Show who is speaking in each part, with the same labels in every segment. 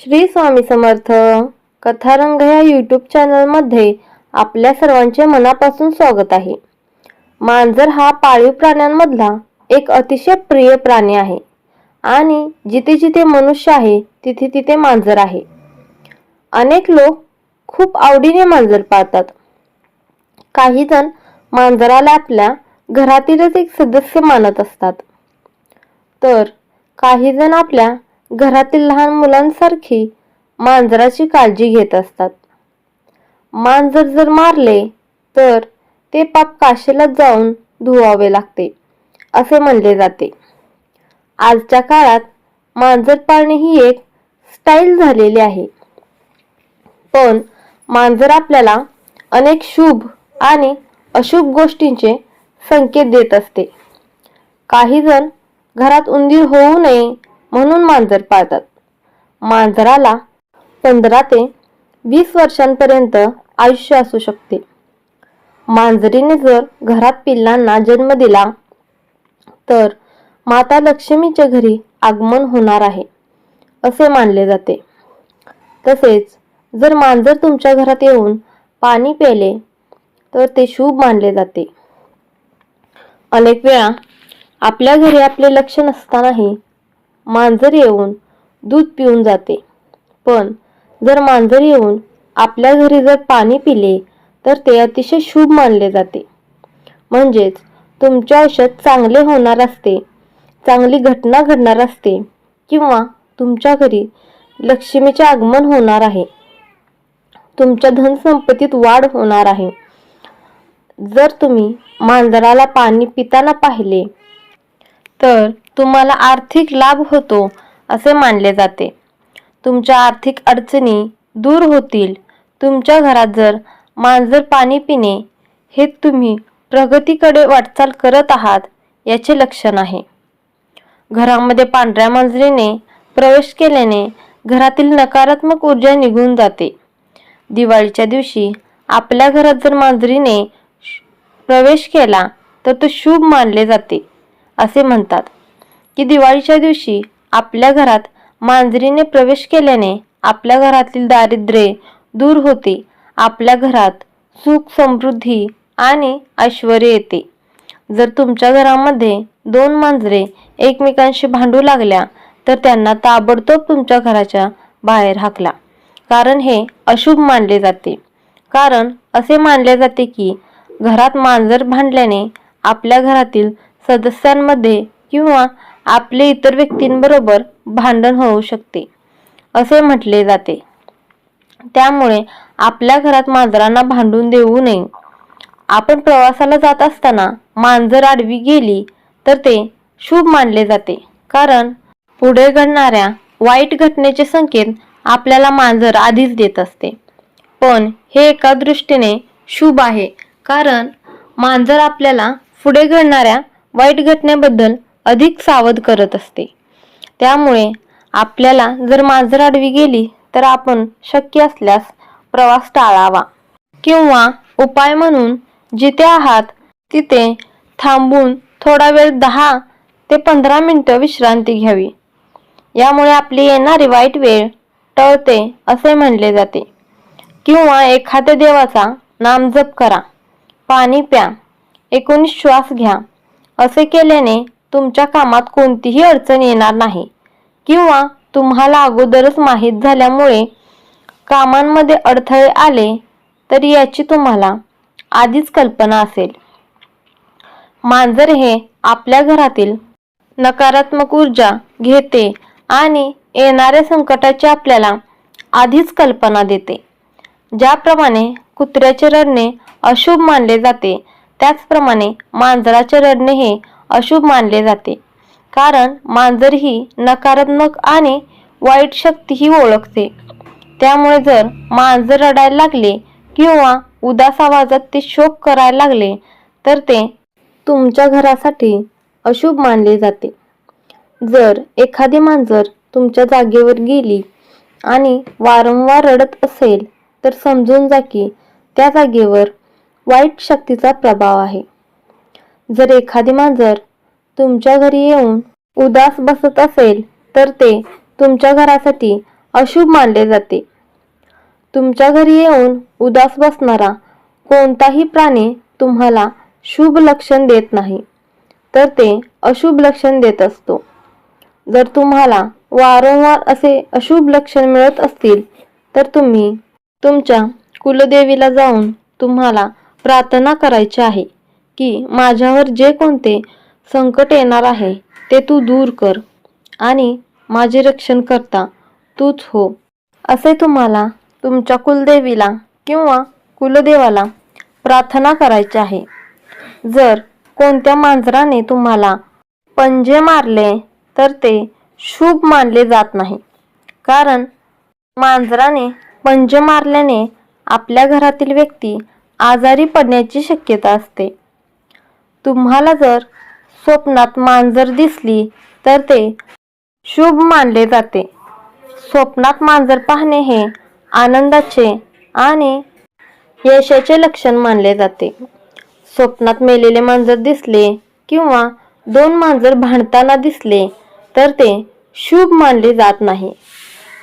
Speaker 1: श्री स्वामी समर्थ. कथारंग या यूट्यूब चॅनलमध्ये आपल्या सर्वांचे मनापासून स्वागत आहे. मांजर हा पाळीव प्राण्यांमधला एक अतिशय प्रिय प्राणी आहे. आणि जिथे जिथे मनुष्य आहे तिथे तिथे मांजर आहे. अनेक लोक खूप आवडीने मांजर पाळतात. काही जण मांजराला आपल्या घरातीलच एक सदस्य मानत असतात. तर काही जण आपल्या घरातील लहान मुलांसारखी मांजराची काळजी घेत असतात. मांजर जर मारले तर ते पाप काशीला जाऊन धुवावे लागते असे म्हणले जाते. आजच्या काळात मांजर पाळणे ही एक स्टाईल झालेली आहे. पण मांजर आपल्याला अनेक शुभ आणि अशुभ गोष्टींचे संकेत देत असते. काही जण घरात उंदीर होऊ नये म्हणून मांजर पाळतात. मांजराला पंधरा ते वीस वर्षांपर्यंत आयुष्य असू शकते. मांजरीने जर घरात पिल्लांना जन्म दिला तर माता लक्ष्मीच्या घरी आगमन होणार आहे असे मानले जाते. तसेच जर मांजर तुमच्या घरात येऊन पाणी प्याले तर ते शुभ मानले जाते. अनेक वेळा आपल्या घरी आपले लक्ष नसतानाही मांजर येऊन दूध पिऊन जाते. पण जर मांजर येऊन आपल्या घरी जर पाणी पिले तर ते अतिशय शुभ मानले जाते. म्हणजेच तुमच्या आयुष्यात चांगले होणार असते चांगली घटना घडणार असते किंवा तुमच्या घरी लक्ष्मीचे आगमन होणार आहे. तुमच्या धनसंपत्तीत वाढ होणार आहे. जर तुम्ही मांजराला पाणी पिताना पाहिले तर तुम्हाला आर्थिक लाभ होतो असे मानले जाते. तुमच्या आर्थिक अडचणी दूर होतील. तुमच्या घरात जर मांजर पाणी पिणे हे तुम्ही प्रगतीकडे वाटचाल करत आहात याचे लक्षण आहे. घरामध्ये पांढऱ्या मांजरीने प्रवेश केल्याने घरातील नकारात्मक ऊर्जा निघून जाते. दिवाळीच्या दिवशी आपल्या घरात जर मांजरीने प्रवेश केला तर तो शुभ मानले जाते. असे म्हणतात की दिवाळीच्या दिवशी आपल्या घरात मांजरीने प्रवेश केल्याने आपल्या घरातील दारिद्र्य दूर होते आपल्या घरात सुख समृद्धी आणि ऐश्वर येते. जर तुमच्या घरामध्ये दोन मांजरे एकमेकांशी भांडू लागल्या तर त्यांना ताबडतोब तुमच्या घराच्या बाहेर हाकला. कारण हे अशुभ मानले जाते. कारण असे मानले जाते की घरात मांजर भांडल्याने आपल्या घरातील सदस्यांमध्ये किंवा आपले इतर व्यक्तींबरोबर भांडण होऊ शकते असे म्हटले जाते. त्यामुळे आपल्या घरात मांजरांना भांडून देऊ नये. आपण प्रवासाला जात असताना मांजर आडवी गेली तर ते शुभ मानले जाते. कारण पुढे घडणाऱ्या वाईट घटनेचे संकेत आपल्याला मांजर आधीच देत असते. पण हे एका दृष्टीने शुभ आहे. कारण मांजर आपल्याला पुढे घडणाऱ्या वाईट घटनेबद्दल अधिक सावध करत असते. त्यामुळे आपल्याला जर मांजर आडवी गेली तर आपण शक्य असल्यास प्रवास टाळावा. किंवा उपाय म्हणून जिथे आहात तिथे थांबून थोडा वेळ दहा ते पंधरा मिनटं विश्रांती घ्यावी. यामुळे आपली येणारी वाईट वेळ टळते असे म्हणले जाते. किंवा एखाद्या देवाचा नामजप करा. पाणी प्या. एकोणीस श्वास घ्या. असे केल्याने तुमच्या कामात कोणतीही अडचण येणार नाही. किंवा तुम्हाला अगोदरच माहीत झाल्यामुळे कामांमध्ये अडथळे आले तर याची तुम्हाला आधीच कल्पना असेल. मांजर हे आपल्या घरातील नकारात्मक ऊर्जा घेते आणि येणाऱ्या संकटाची आपल्याला आधीच कल्पना देते. ज्याप्रमाणे कुत्र्याचे रडणे अशुभ मानले जाते त्याचप्रमाणे मांजराचे रडणे हे अशुभ मानले जाते. कारण मांजर ही नकारात्मक आणि वाईट शक्ती ही ओळखते. त्यामुळे जर मांजर रडायला लागले किंवा उदास आवाजात ते शोक करायला लागले तर ते तुमच्या घरासाठी अशुभ मानले जाते. जर एखादी मांजर तुमच्या जागेवर गेली आणि वारंवार रडत असेल तर समजून जा की त्या जागेवर वाईट शक्तीचा प्रभाव आहे. जर एखादी मांजर तुमच्या घरी येऊन उदास बसत असेल तर ते तुमच्या घरासाठी अशुभ मानले जाते. तुमच्या घरी येऊन उदास बसणारा कोणताही प्राणी तुम्हाला शुभ लक्षण देत नाही तर ते अशुभ लक्षण देत असतो. जर तुम्हाला वारंवार असे अशुभ लक्षण मिळत असतील तर तुम्ही तुमच्या कुलदेवीला जाऊन तुम्हाला प्रार्थना करायची आहे की माझ्यावर जे कोणते संकट येणार आहे ते तू दूर कर आणि माझे रक्षण करता तूच हो. असे तुम्हाला तुमच्या कुलदेवीला किंवा कुलदेवाला प्रार्थना करायची आहे. जर कोणत्या मांजराने तुम्हाला पंजे मारले तर ते शुभ मानले जात नाही. कारण मांजराने पंजे मारल्याने आपल्या घरातील व्यक्ती आजारी पडण्याची शक्यता असते. तुम्हाला जर स्वप्नात मांजर दिसली तर ते शुभ मानले जाते. स्वप्नात मांजर पाहणे हे आनंदाचे आणि यशाचे लक्षण मानले जाते. स्वप्नात मेलेले मांजर दिसले किंवा दोन मांजर भांडताना दिसले तर ते शुभ मानले जात नाही.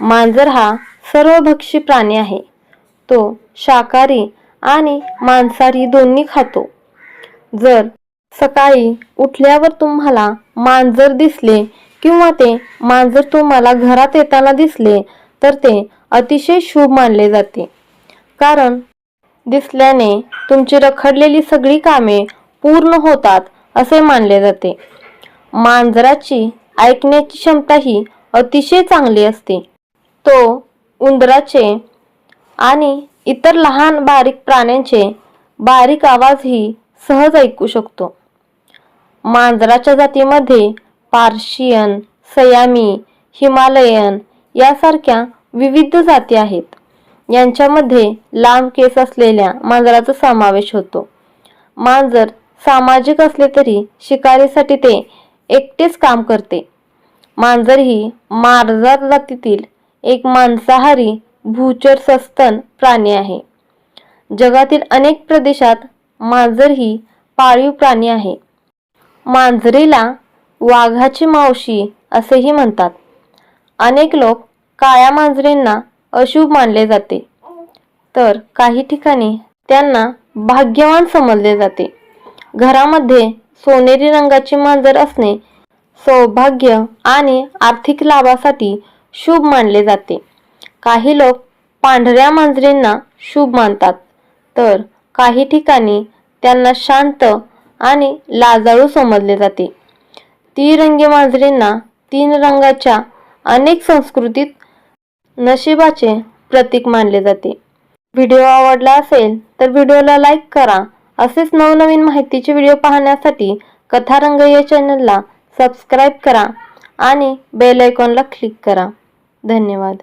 Speaker 1: मांजर हा सर्वभक्षी प्राणी आहे. तो शाकाहारी आणि मांसाहारी दोन्ही खातो. जर सकाळी उठल्यावर तुम्हाला मांजर दिसले किंवा ते मांजर तुम्हाला घरात येताना दिसले तर ते अतिशय शुभ मानले जाते. कारण दिसल्याने तुमची रखडलेली सगळी कामे पूर्ण होतात असे मानले जाते. मांजराची ऐकण्याची क्षमता ही अतिशय चांगली असते. तो उंदराचे आणि इतर लहान बारीक प्राण्यांचे बारीक आवाजही सहज ऐकू शकतो. मांजराच्या जातीमध्ये पार्शियन सयामी हिमालयन यासारख्या विविध जाती आहेत. यांच्यामध्ये लांब केस असलेल्या मांजराचा समावेश होतो. मांजर सामाजिक असले तरी शिकारीसाठी ते एकटेच काम करते. मांजर ही मार्जार जातीतील एक मांसाहारी भूचर सस्तन प्राणी आहे. जगातील अनेक प्रदेशात मांजर ही पाळीव प्राणी आहे. मांजरीला वाघाची मावशी असेही म्हणतात. अनेक लोक काळ्या मांजरींना अशुभ मानले जाते. तर काही ठिकाणी त्यांना भाग्यवान समजले जाते. घरामध्ये सोनेरी रंगाची मांजर असणे सौभाग्य आणि आर्थिक लाभासाठी शुभ मानले जाते. काही लोक पांढऱ्या मांजरींना शुभ मानतात. तर काही ठिकाणी त्यांना शांत आणि लाजाळू समजले जाते. ती रंगी मांजरींना तीन रंगाच्या अनेक संस्कृतीत नशिबाचे प्रतीक मानले जाते. व्हिडिओ आवडला असेल तर व्हिडिओला लाईक करा. असेच नवनवीन माहितीचे व्हिडिओ पाहण्यासाठी कथारंग या चॅनलला सबस्क्राईब करा आणि बेल आयकॉनला क्लिक करा. धन्यवाद.